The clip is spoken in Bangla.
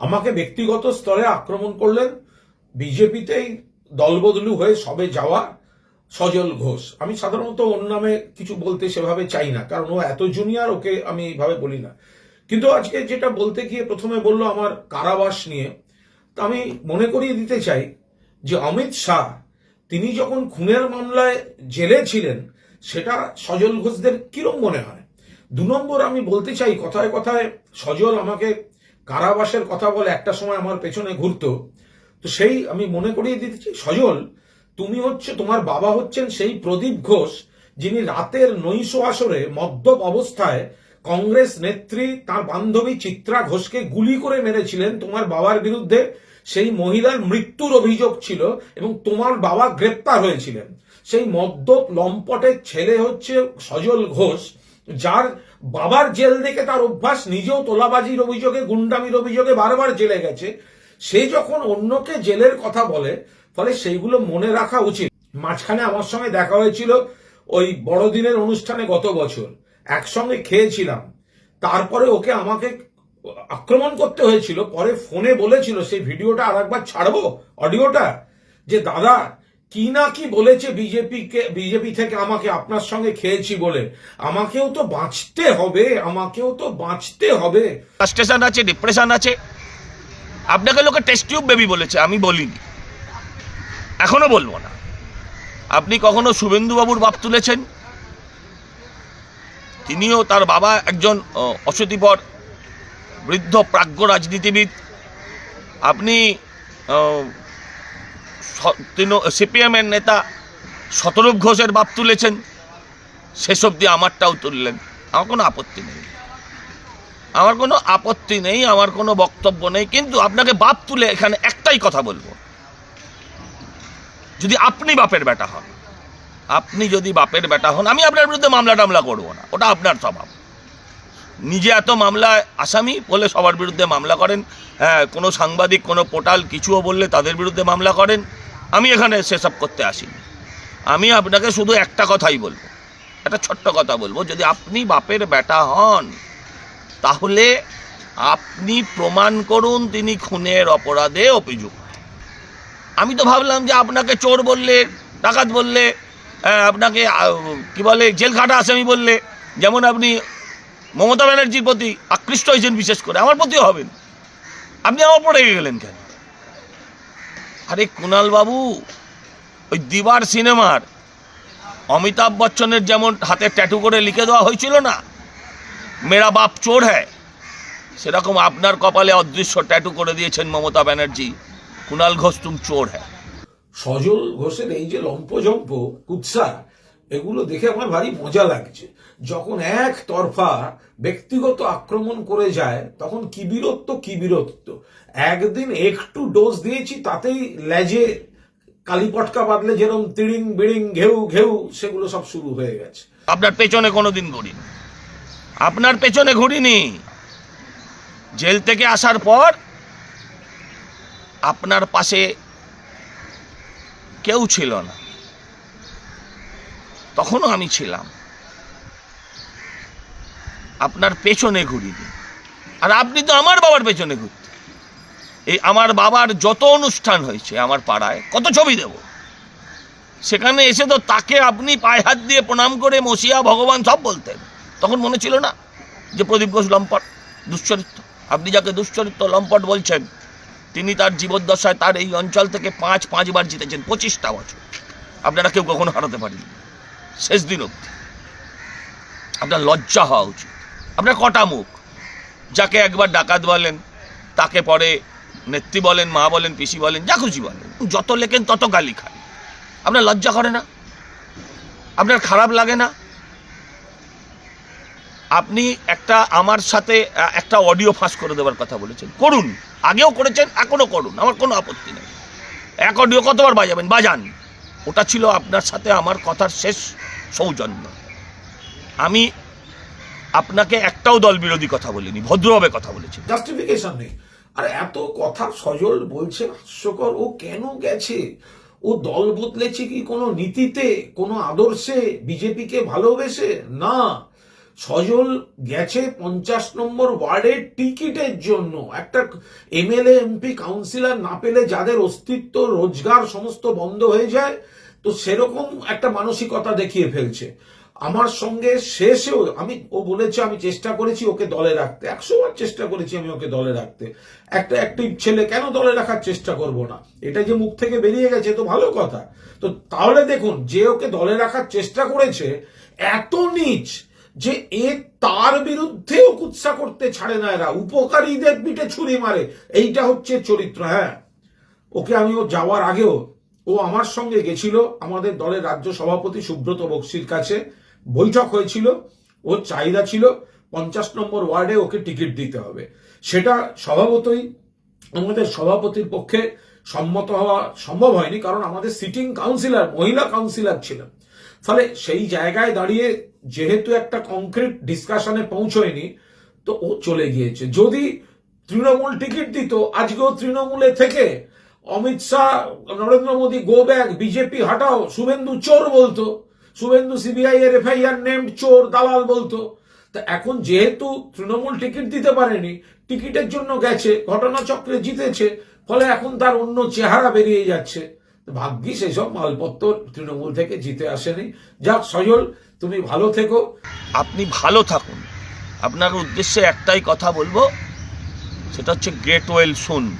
আমাকে ব্যক্তিগত স্তরে আক্রমণ করলেন। বিজেপিতেই দলবদলু হয়ে সবে যাওয়া সজল ঘোষ। আমি সাধারণত ওর নামে কিছু বলতে সেভাবে চাই না, কারণ ও এত জুনিয়র ওকে আমি এইভাবে বলি না। কিন্তু আজকে যেটা বলতে গিয়ে প্রথমে বলল আমার কারাবাস নিয়ে, তা আমি মনে করিয়ে দিতে চাই যে অমিত শাহ, তিনি যখন খুনের মামলায় জেলে ছিলেন, সেটা সজল ঘোষদের কিরম মনে হয়? দু নম্বর আমি বলতে চাই, কথায় কথায় সজল আমাকে কারাবাসের কথা বলে একটা সময় আমার পেছনে ঘুরতো, তো সেই আমি মনে করিয়ে দিতে চাই, সজল, তুমি হচ্ছে, তোমার বাবা হচ্ছেন সেই প্রদীপ ঘোষ, যিনি রাতের নৈশ আসরে মদ্যপ অবস্থায় কংগ্রেস নেত্রী, তার বান্ধবী চিত্রা ঘোষকে গুলি করে মেরেছিলেন। তোমার বাবার বিরুদ্ধে সেই মহিলার মৃত্যুর অভিযোগ ছিল এবং তোমার বাবা গ্রেপ্তার হয়েছিলেন। সেই মদ্যপ লম্পটের ছেলে হচ্ছে সজল ঘোষ, যার বাবার জেল দেখে তার অভ্যাস, নিজেও তোলাবাজির অভিযোগে, গুন্ডামির অভিযোগে বারবার জেলে গেছে। সে যখন অন্যকে জেলের কথা বলে, ফলে সেইগুলো মনে রাখা উচিত। মাঝখানে আমার সঙ্গে দেখা হয়েছিল ওই বড়দিনের অনুষ্ঠানে গত বছর। একসঙ্গে খেয়েছিলাম। তারপরে ওকে আমাকে আক্রমণ করতে হয়েছিল। পরে ফোনে বলেছিল, সেই ভিডিওটা আর একবার ছাড়বো? অডিওটা? যে, দাদা কি না কি বলেছে বিজেপিকে বিজেপি থেকে আমাকে আপনার সঙ্গে খেয়েছি বলে। আমাকেও তো বাঁচতে হবে আমাকেও তো বাঁচতে হবে। ফ্রাস্ট্রেশন আছে ডিপ্রেশন আছে। আপনাকে লোকে টেস্ট টিউব বেবি বলেছে আমি বলিনি। এখনও বলব না। আপনি কখনো শুভেন্দুবাবুর বাপ তুলেছেন? তিনিও তার বাবা একজন আহ, অশীতিপর বৃদ্ধ প্রাজ্ঞ রাজনীতিবিদ। আপনি সিপিএমের নেতা শতরূপ ঘোষের বাপ তুলেছেন। শেষ অবধি আমারটাও তুললেন। আমার কোনো আপত্তি নেই। আমার কোনো আপত্তি নেই, আমার কোনো বক্তব্য নেই। কিন্তু আপনাকে বাপ তুলে এখানে একটাই কথা বলব। যদি আপনি বাপের বেটা হন, আপনি যদি বাপের বেটা হন, আমি আপনার বিরুদ্ধে মামলা টামলা করব না। ওটা আপনার স্বভাব। নিজে এত মামলায় আসামি বলে সবার বিরুদ্ধে মামলা করেন। হ্যাঁ কোনো সাংবাদিক কোনো পোর্টাল কিছুও বললে তাদের বিরুদ্ধে মামলা করেন। আমি এখানে সেসব করতে আসিনি। আমি আপনাকে শুধু একটা কথাই বলব। একটা ছোট্ট কথা বলব। যদি আপনি বাপের বেটা হন তাহলে আপনি প্রমাণ করুন তিনি খুনের অপরাধে অভিযুক্ত। আমি তো ভাবলাম যে আপনাকে চোর বললে ডাকাত বললে আহ, আপনাকে কি বলে জেল খাটা আসামি বললে যেমন আপনি মমতা ব্যানার্জির প্রতি আকৃষ্ট হয়েছেন বিশেষ করে, আমার প্রতিও হবেন। আপনি আমার পড়ে গেলেন কেন? আরে কুণাল বাবু, ওই দিবার সিনেমার অমিতাভ বচ্চনের যেমন হাতে ট্যাটু করে লিখে দেওয়া হয়েছিল না, মেরা বাপ চোর হ্যায়, সেরকম আপনার কপালে অদৃশ্য ট্যাটু করে দিয়েছেন মমতা ব্যানার্জি কুণাল ঘোষ তুম চোর হ্যায়। সজল ঘোষের এই যে লম্পজম্প কুৎসা এগুলো দেখে আমার ভারী মজা লাগছে। যখন এক তরফা ব্যক্তিগত আক্রমণ করে যায়, তখন কি বীরত্ব কি বীরত্ব? একদিন একটু ডোজ দিয়েছি, তাতেই লেজে কালীপটকা বাদলে যেরকম তিড়িং বিড়িং ঘেউ ঘেউ, সেগুলো সব শুরু হয়ে গেছে। আপনার পেছনে কোনোদিন ঘুরিনি। আপনার পেছনে ঘুরিনি। জেল থেকে আসার পর আপনার পাশে কেউ ছিল না। তখনও আমি ছিলাম। আপনার পেছনে ঘুরিনি। আর আপনি তো আমার বাবার পেছনে ঘুরতে। এই আমার বাবার যত অনুষ্ঠান হয়েছে আমার পাড়ায়, কত ছবি দেবো। সেখানে এসে তো তাকে আপনি পায়ে হাত দিয়ে প্রণাম করে মসিয়া, ভগবান সব বলতেন। তখন মনে ছিল না যে প্রদীপ ঘোষ লম্পট, দুশ্চরিত্র। আপনি যাকে দুশ্চরিত্র লম্পট বলছেন, তিনি তার জীবদ্দশায় তার এই অঞ্চল থেকে পাঁচ, পাঁচবার জিতেছেন, পঁচিশটা বছর। আপনারা কেউ কখনো হারাতে পারেন শেষ দিন অবধি। আপনার লজ্জা হওয়া উচিত। আপনার কটা মুখ? যাকে একবার ডাকাত বলেন, তাকে পরে নেত্রী বলেন, মা বলেন, পিসি বলেন, যা খুশি বলেন, যত লেখেন তত গালি খান। আপনার লজ্জা করে না? আপনার খারাপ লাগে না? আপনি একটা আমার সাথে একটা অডিও ফাঁস করে দেওয়ার কথা বলেছেন। করুন। আগেও করেছেন এখনও করুন। আমার কোনো আপত্তি নেই। এক অডিও কতবার বাজাবেন? বাজান। ওটা ছিল আপনার সাথে আমার কথার শেষ সৌজন্য। আমি আপনাকে একটাও দল বিরোধী কথা বলিনি, ভদ্রভাবে কথা বলেছি জাস্টিফিকেশন নেই। আর এত কথা সজল বলছে, হাস্যকর, ও কেন গেছে? ও দল বদলেছে কি কোনো নীতিতে, কোনো আদর্শে? বিজেপিকে ভালোবেসে? না। সজল গেছে পঞ্চাশ নম্বর ওয়ার্ডের টিকিটের জন্য। একটা এমএলএ, এমপি, কাউন্সিলর না পেলে যাদের অস্তিত্ব, রোজগার সমস্ত বন্ধ হয়ে যায়, তো সেরকম একটা মানসিকতা দেখিয়ে ফেলছে। আমার সঙ্গে শেষেও আমি ও বলেছে, আমি চেষ্টা করেছি ওকে দলে রাখতে। একশো বার চেষ্টা করেছি আমি ওকে দলে রাখতে। একটা অ্যাক্টিভ ছেলে কেন দলে রাখার চেষ্টা করব না? এটা যে মুখ থেকে বেরিয়ে গেছে তো ভালো কথা। তো তাহলে দেখুন, যে ওকে দলে রাখার চেষ্টা করেছে, এত নিচ যে এ তার বিরুদ্ধেও কুৎসা করতে ছাড়ে না এরা। উপকারীদের পিঠে ছুরি মারে। এইটা হচ্ছে চরিত্র হ্যাঁ। ওকে আমি ও যাওয়ার আগেও ও আমার সঙ্গে গেছিল আমাদের দলের রাজ্য সভাপতি সুব্রত বক্সির কাছে। বৈঠক হয়েছিল, ওর চাহিদা ছিল পঞ্চাশ নম্বর ওয়ার্ডে ওকে টিকিট দিতে হবে। সেটা স্বভাবতই আমাদের সভাপতির পক্ষে সম্মত হওয়া সম্ভব হয়নি, কারণ আমাদের সিটিং কাউন্সিলর মহিলা কাউন্সিলর ছিলেন। ফলে সেই জায়গায় দাঁড়িয়ে যেহেতু একটা কংক্রিট ডিসকাশনে পৌঁছয়নি, তো ও চলে গিয়েছে। যদি তৃণমূল টিকিট দিত, আজকেও তৃণমূলে থেকে Amit Shah, Narendra Modi go back BJP হটাও, শুভেন্দু চোর বলতো, শুভেন্দু সিবিআই এর এফআইআর নেম চোর, দালাল বলতো। তা এখন যেহেতু তৃণমূল টিকিট দিতে পারেনি, টিকিটের জন্য গেছে, ঘটনাচক্রে জিতেছে, ফলে এখন তার অন্য চেহারা বেরিয়ে যাচ্ছে। ভাগ্যিস সেসব মালপত্র তৃণমূল থেকে জিতে আসেনি। যাক, সজল, তুমি ভালো থেকো। আপনি ভালো থাকুন। আপনার উদ্দেশ্যে একটাই কথা বলব, সেটা হচ্ছে গ্রেট ওয়েল শুন